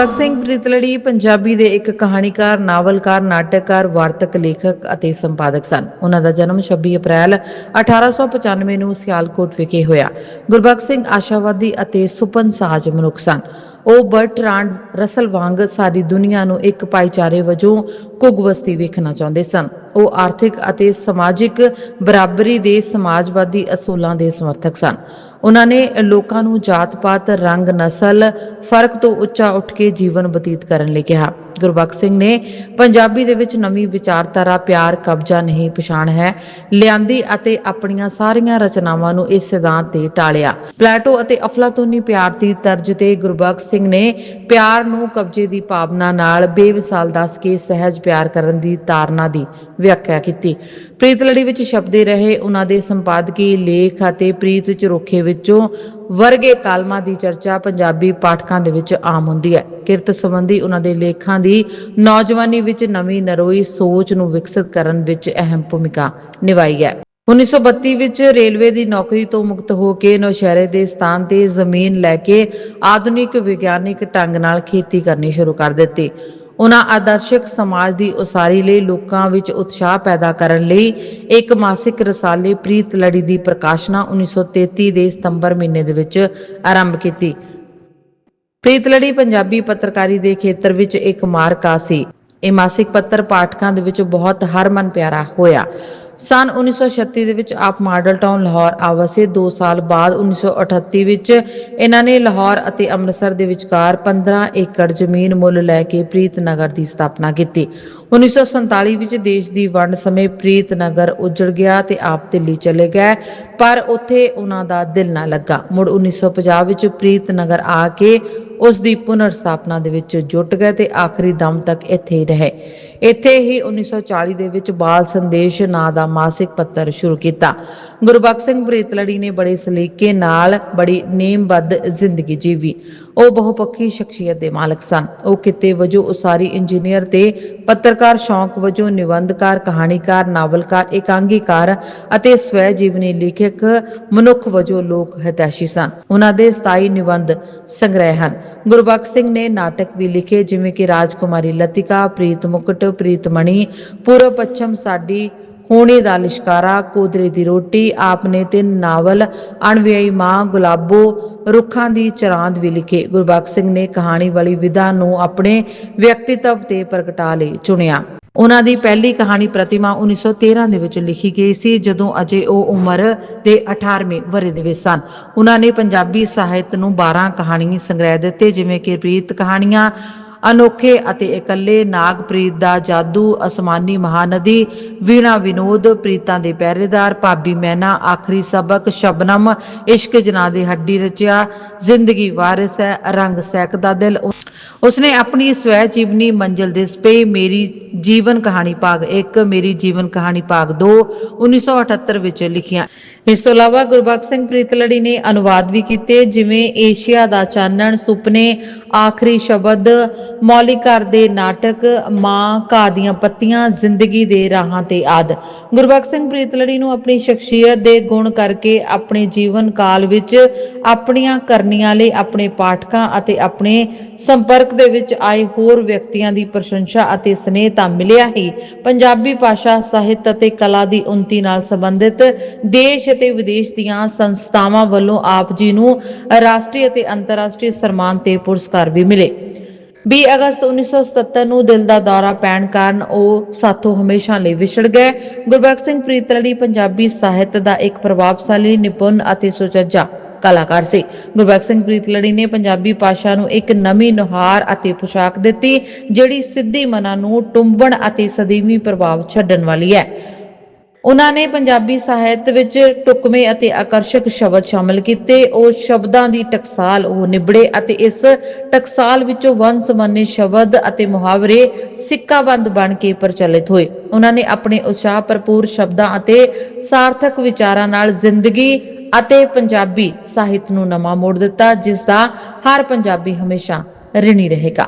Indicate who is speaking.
Speaker 1: ਭਗਤ ਸਿੰਘ ਪ੍ਰੀਤਲੜੀ ਪੰਜਾਬੀ ਦੇ ਇੱਕ ਕਹਾਣੀਕਾਰ, ਨਾਵਲਕਾਰ, ਨਾਟਕਕਾਰ, ਵਾਰਤਕ ਲੇਖਕ ਅਤੇ ਸੰਪਾਦਕ ਸਨ। ਉਹਨਾਂ ਦਾ ਜਨਮ 26 ਅਪ੍ਰੈਲ 1895 ਨੂੰ ਸਿਆਲਕੋਟ ਵਿਖੇ ਹੋਇਆ। ਗੁਰਬਖਸ਼ ਸਿੰਘ ਆਸ਼ਾਵਾਦੀ ਅਤੇ ਸੁਪਨ ਸਾਜ ਮਨੁੱਖ ਸਨ। ਉਹ ਬਰਟਰਾਂਡ ਰਸਲ ਵਾਂਗ ਸਾਰੀ ਦੁਨੀਆ ਨੂੰ ਇੱਕ ਭਾਈਚਾਰੇ ਵਜੋਂ ਕੁਗਵਸਤੀ ਵੇਖਣਾ ਚਾਹੁੰਦੇ ਸਨ। ਉਹ ਆਰਥਿਕ ਅਤੇ ਸਮਾਜਿਕ ਬਰਾਬਰੀ ਦੇ ਸਮਾਜਵਾਦੀ ਅਸੂਲਾਂ ਦੇ ਸਮਰਥਕ ਸਨ। ਉਹਨਾਂ ਨੇ ਲੋਕਾਂ ਨੂੰ ਜਾਤ-ਪਾਤ, ਰੰਗ, ਨਸਲ ਫ਼ਰਕ ਤੋਂ ਉੱਚਾ ਉੱਠ ਕੇ ਜੀਵਨ ਬਤੀਤ ਕਰਨ ਲਈ ਕਿਹਾ। ਗੁਰਬਖਸ਼ ਸਿੰਘ ਨੇ ਪੰਜਾਬੀ ਦੇ ਵਿੱਚ ਨਵੀਂ ਵਿਚਾਰਧਾਰਾ ਪਿਆਰ ਕਬਜ਼ਾ ਨਹੀਂ ਪਛਾਣ ਹੈ, ਲਿਆਂਦੀ ਅਤੇ ਆਪਣੀਆਂ ਸਾਰੀਆਂ ਰਚਨਾਵਾਂ ਨੂੰ ਇਸ ਸਿਧਾਂਤ ਤੇ ਟਾਲਿਆ। ਪਲੇਟੋ ਅਤੇ ਅਫਲਾਤੂਨੀ ਪਿਆਰ ਦੀ ਤਰਜ਼ ਤੇ ਗੁਰਬਖਸ਼ ਸਿੰਘ ਨੇ ਪਿਆਰ ਨੂੰ ਕਬਜ਼ੇ ਦੀ ਭਾਵਨਾ ਨਾਲ ਬੇਮਿਸਾਲ ਦੱਸ ਕੇ ਸਹਿਜ ਪਿਆਰ ਕਰਨ ਦੀ ਤਾਰਨਾ ਦੀ ਵਿਆਖਿਆ ਕੀਤੀ। ਪ੍ਰੀਤ ਲੜੀ ਵਿੱਚ ਛਪਦੇ ਰਹੇ ਉਹਨਾਂ ਦੇ ਸੰਪਾਦਕੀ ਲੇਖ ਅਤੇ ਪ੍ਰੀਤ ਵਿੱਚ ਰੋਖੇ ਵਿੱਚੋਂ ਵਰਗੇ ਕਾਲਮਾਂ ਦੀ ਚਰਚਾ ਪੰਜਾਬੀ ਪਾਠਕਾਂ ਦੇ ਵਿੱਚ ਆਮ ਹੁੰਦੀ ਹੈ। ਕਿਰਤ ਸੰਬੰਧੀ ਉਹਨਾਂ ਦੇ ਲੇਖਾਂ ਦੀ ਨੌਜਵਾਨੀ ਵਿੱਚ ਨਵੀਂ ਨਰੋਈ ਸੋਚ ਨੂੰ ਵਿਕਸਿਤ ਕਰਨ ਵਿੱਚ ਅਹਿਮ ਭੂਮਿਕਾ ਨਿਭਾਈ ਹੈ। 1932 ਵਿੱਚ ਰੇਲਵੇ ਦੀ ਨੌਕਰੀ ਤੋਂ ਮੁਕਤ ਹੋ ਕੇ ਨੌਸ਼ਹਿਰੇ ਦੇ ਸਥਾਨ ਤੇ ਜ਼ਮੀਨ ਲੈ ਕੇ ਆਧੁਨਿਕ ਵਿਗਿਆਨਿਕ ਢੰਗ ਨਾਲ ਖੇਤੀ ਕਰਨੀ ਸ਼ੁਰੂ ਕਰ ਦਿੱਤੀ। ਉਹਨਾਂ ਆਦਰਸ਼ਕ ਸਮਾਜ ਦੀ ਉਸਾਰੀ ਲਈ ਲੋਕਾਂ ਵਿੱਚ ਉਤਸ਼ਾਹ ਪੈਦਾ ਕਰਨ ਲਈ ਇੱਕ ਮਾਸਿਕ ਰਸਾਲੇ ਪ੍ਰੀਤ ਲੜੀ ਦੀ ਪ੍ਰਕਾਸ਼ਨਾ 1933 ਦੇ ਸਤੰਬਰ ਮਹੀਨੇ ਦੇ ਵਿੱਚ ਆਰੰਭ ਕੀਤੀ। ਪ੍ਰੀਤ ਲੜੀ ਪੰਜਾਬੀ ਪੱਤਰਕਾਰੀ ਦੇ ਖੇਤਰ ਵਿੱਚ ਇੱਕ ਮਾਰਕਾ ਸੀ। ਇਹ ਮਾਸਿਕ ਪੱਤਰ ਪਾਠਕਾਂ ਦੇ ਵਿੱਚ ਬਹੁਤ ਹਰਮਨ ਪਿਆਰਾ ਹੋਇਆ। ਸਨ 1936 ਦੇ ਵਿੱਚ ਆਪ ਮਾਡਲ ਟਾਊਨ ਲਾਹੌਰ ਆ 2 ਸਾਲ ਬਾਅਦ 1938 ਵਿੱਚ ਇਹਨਾਂ ਨੇ ਲਾਹੌਰ ਅਤੇ ਅੰਮ੍ਰਿਤਸਰ ਦੇ ਵਿਚਕਾਰ 15 ਏਕੜ ਜ਼ਮੀਨ ਮੁੱਲ ਲੈ ਕੇ ਪ੍ਰੀਤ ਨਗਰ ਦੀ ਸਥਾਪਨਾ ਕੀਤੀ 1947 ਵਿੱਚ ਦੇਸ਼ ਦੀ ਵੰਡ ਸਮੇਂ ਪ੍ਰੀਤ ਨਗਰ ਉਜੜ ਗਿਆ ਤੇ ਆਪ ਦਿੱਲੀ ਚਲੇ ਗਏ, ਪਰ ਉੱਥੇ ਉਹਨਾਂ ਦਾ ਦਿਲ ਨਾ ਲੱਗਾ ਮੁੜ 1950 ਵਿੱਚ ਪ੍ਰੀਤ ਨਗਰ ਆ ਕੇ ਉਸ ਦੀ ਪੁਨਰ ਸਥਾਪਨਾ ਦੇ ਵਿੱਚ ਜੁਟ ਗਏ ਤੇ ਆਖਰੀ ਦਮ ਤੱਕ ਇੱਥੇ ਹੀ ਰਹੇ। ਇੱਥੇ ਹੀ 1940 ਦੇ ਵਿੱਚ ਬਾਲ ਸੰਦੇਸ਼ ਨਾਂ ਦਾ ਮਾਸਿਕ ਪੱਤਰ ਸ਼ੁਰੂ ਕੀਤਾ। ਗੁਰਬਖਸ਼ ਸਿੰਘ ਪ੍ਰੀਤਲੜੀ ਨੇ ਬੜੇ ਸਲੀਕੇ ਨਾਲ ਬੜੀ ਨੇਮਬੱਧ ਜ਼ਿੰਦਗੀ ਜੀਵੀ। ਉਹ ਬਹੁਪੱਖੀ ਸ਼ਖਸੀਅਤ ਦੇ ਮਾਲਕ ਸਨ। ਉਹ ਕਿਤੇ ਵਜੋਂ ਉਸਾਰੀ ਇੰਜੀਨੀਅਰ ਤੇ ਪੱਤਰਕਾਰ ਸ਼ੌਂਕ ਵਜੋਂ ਨਿਬੰਧਕਾਰ, ਕਹਾਣੀਕਾਰ, ਨਾਵਲਕਾਰ, ਇਕਾਂਗੀਕਾਰ ਅਤੇ ਸਵੈ ਜੀਵਨੀ ਲੇਖਕ, ਮਨੁੱਖ ਵਜੋਂ ਲੋਕ ਹਿਤੈਸ਼ੀ ਸਨ। ਉਹਨਾਂ ਦੇ 27 ਨਿਬੰਧ ਸੰਗ੍ਰਹਿ ਹਨ। ਗੁਰਬਖਸ਼ ਸਿੰਘ ਨੇ ਨਾਟਕ ਵੀ ਲਿਖੇ, ਜਿਵੇਂ ਕਿ ਰਾਜਕੁਮਾਰੀ ਲਤਿਕਾ, ਪ੍ਰੀਤ ਮੁਕਟ ਪ੍ਰੀਤ ਮਣੀ ਪੂਰਬ ਪੱਛਮ ਸਾਡੀ ਹੋਣੀ ਦਾ ਲਿਸ਼ਕਾਰਾ ਕੋਦਰੇ ਦੀ ਰੋਟੀ, ਆਪਨੇ ਤਿੰਨ ਨਾਵਲ ਅਣਵਿਆਈ ਮਾਂ, ਗੁਲਾਬੋ, ਰੁੱਖਾਂ ਦੀ ਚਰਾਂਦ ਵੀ ਲਿਖੇ। ਗੁਰਬਖਸ਼ ਸਿੰਘ ਨੇ ਕਹਾਣੀ ਵਾਲੀ ਵਿਧਾ ਨੂੰ ਆਪਣੇ ਵਿਅਕਤੀਤਵ ਤੇ ਪ੍ਰਗਟਾ ਲਈ ਚੁਣਿਆ। ਉਹਨਾਂ ਦੀ ਪਹਿਲੀ ਕਹਾਣੀ ਪ੍ਰਤਿਮਾ 1913 ਦੇ ਵਿੱਚ ਲਿਖੀ ਗਈ ਸੀ, ਜਦੋਂ ਅਜੇ ਉਹ ਉਮਰ ਦੇ 18ਵੇਂ ਵਰੇ ਦੇ ਵਿੱਚ ਸਨ। ਉਹਨਾਂ ਨੇ ਪੰਜਾਬੀ ਸਾਹਿਤ ਨੂੰ 12 ਕਹਾਣੀ ਸੰਗ੍ਰਹਿ ਦਿੱਤੇ, ਜਿਵੇਂ ਕਿ ਪ੍ਰੀਤ ਕਹਾਣੀਆਂ ਅਨੋਖੇ ਅਤੇ ਇਕੱਲੇ ਨਾਗਪ੍ਰੀਤ ਦਾ ਜਾਦੂ ਅਸਮਾਨੀ ਮਹਾਨਦੀ, ਵੀਣਾ ਵਿਨੋਦ, ਪ੍ਰੀਤਾਂ ਦੇ ਪਹਿਰੇਦਾਰ, ਭਾਬੀ ਮੈਨਾ, ਆਖਰੀ ਸਬਕ, ਸ਼ਬਨਮ, ਇਸ਼ਕ ਜਨਾ ਦੇ ਹੱਡੀ ਰਚਿਆ, ਜ਼ਿੰਦਗੀ ਵਾਰਿਸ ਹੈ, ਰੰਗ ਸੈਕ ਦਾ ਦਿਲ। ਉਸਨੇ ਆਪਣੀ ਸਵੈ ਜੀਵਨੀ ਮੰਜ਼ਿਲ ਦੇ ਸਪੇ ਮੇਰੀ ਜੀਵਨ ਕਹਾਣੀ ਭਾਗ 1 ਮੇਰੀ ਜੀਵਨ ਕਹਾਣੀ ਭਾਗ 2 1978 ਵਿੱਚ ਲਿਖੀਆਂ। ਇਸ ਤੋਂ ਇਲਾਵਾ ਗੁਰਬਖਸ਼ ਸਿੰਘ ਪ੍ਰੀਤਲੜੀ ਨੇ ਅਨੁਵਾਦ ਵੀ ਕੀਤੇ, ਜਿਵੇਂ ਏਸ਼ੀਆ ਦਾ ਚਾਨਣ, ਸੁਪਨੇ, ਆਖਰੀ ਸ਼ਬਦ ਮੌਲਿਕ ਘਰ ਦੇ ਨਾਟਕ, ਮਾਂ ਘਾਹ ਦੀਆਂ ਪੱਤੀਆਂ, ਜ਼ਿੰਦਗੀ ਦੇ ਰਾਹਾਂ ਤੇ ਆਦ। ਗੁਰਬਖਸ਼ ਸਿੰਘ ਪ੍ਰੀਤਲੜੀ ਨੂੰ ਆਪਣੀ ਸ਼ਖਸੀਅਤ ਦੇ ਗੁਣ ਕਰਕੇ ਆਪਣੇ ਜੀਵਨ ਕਾਲ ਵਿੱਚ ਆਪਣੀਆਂ ਕਰਨੀਆਂ ਲਈ ਆਪਣੇ ਪਾਠਕਾਂ ਅਤੇ ਆਪਣੇ ਸੰਪਰਕ ਦੇ ਵਿੱਚ ਆਏ ਹੋਰ ਵਿਅਕਤੀਆਂ ਦੀ ਪ੍ਰਸ਼ੰਸਾ ਅਤੇ ਸਨੇਹ ਤਾਂ ਮਿਲਿਆ ਹੀ। ਪੰਜਾਬੀ ਭਾਸ਼ਾ, ਸਾਹਿਤ ਅਤੇ ਕਲਾ ਦੀ ਉਨਤੀ ਨਾਲ ਸੰਬੰਧਿਤ ਦੇਸ਼ ਅਤੇ ਵਿਦੇਸ਼ ਦੀਆਂ ਸੰਸਥਾਵਾਂ ਵੱਲੋਂ ਆਪ ਜੀ ਨੂੰ ਰਾਸ਼ਟਰੀ ਅਤੇ ਅੰਤਰਰਾਸ਼ਟਰੀ ਸਨਮਾਨ ਤੇ ਪੁਰਸਕਾਰ ਵੀ ਮਿਲੇ। 20 ਅਗਸਤ 1977 ਨੂੰ ਦਿਲ ਦਾ ਦੌਰਾ ਪੈਣ ਕਾਰਨ ਉਹ ਸਾਥੋਂ ਹਮੇਸ਼ਾ ਲਈ ਵਿਛੜ ਗਏ। ਗੁਰਬਖਸ਼ ਸਿੰਘ ਪ੍ਰੀਤਲੜੀ ਪੰਜਾਬੀ ਸਾਹਿਤ ਦਾ ਇੱਕ ਪ੍ਰਭਾਵਸ਼ਾਲੀ, ਨਿਪੁੰਨ ਅਤੇ ਸੁਚੱਜਾ ਕਲਾਕਾਰ ਸੀ। ਗੁਰਬਖਸ਼ ਸਿੰਘ ਪ੍ਰੀਤਲੜੀ ਨੇ ਪੰਜਾਬੀ ਭਾਸ਼ਾ ਨੂੰ ਇੱਕ ਨਵੀਂ ਨੁਹਾਰ ਅਤੇ ਪੁਸ਼ਾਕ ਦਿੱਤੀ, ਜਿਹੜੀ ਸਿੱਧੀ ਮਨਾਂ ਨੂੰ ਟੁੰਬਣ ਅਤੇ ਸਦੀਵੀ ਪ੍ਰਭਾਵ ਛੱਡਣ ਵਾਲੀ ਹੈ। ਉਹਨਾਂ ਨੇ ਪੰਜਾਬੀ ਸਾਹਿਤ ਵਿੱਚ ਟੁਕਵੇਂ ਅਤੇ ਆਕਰਸ਼ਕ ਸ਼ਬਦ ਸ਼ਾਮਲ ਕੀਤੇ। ਉਹ ਸ਼ਬਦਾਂ ਦੀ ਟਕਸਾਲ ਉਹ ਨਿਬੜੇ ਅਤੇ ਇਸ ਟਕਸਾਲ ਵਿੱਚੋਂ ਵੰਨ ਸੁਵੰਨੇ ਸ਼ਬਦ ਅਤੇ ਮੁਹਾਵਰੇ ਸਿੱਕਾਬੰਦ ਬਣ ਕੇ ਪ੍ਰਚਲਿਤ ਹੋਏ। ਉਹਨਾਂ ਨੇ ਆਪਣੇ ਉਤਸ਼ਾਹ ਭਰਪੂਰ ਸ਼ਬਦਾਂ ਅਤੇ ਸਾਰਥਕ ਵਿਚਾਰਾਂ ਨਾਲ ਜ਼ਿੰਦਗੀ ਅਤੇ ਪੰਜਾਬੀ ਸਾਹਿਤ ਨੂੰ ਨਵਾਂ ਮੋੜ ਦਿੱਤਾ ਜਿਸ ਦਾ ਹਰ ਪੰਜਾਬੀ ਹਮੇਸ਼ਾ ਰਿਣੀ ਰਹੇਗਾ।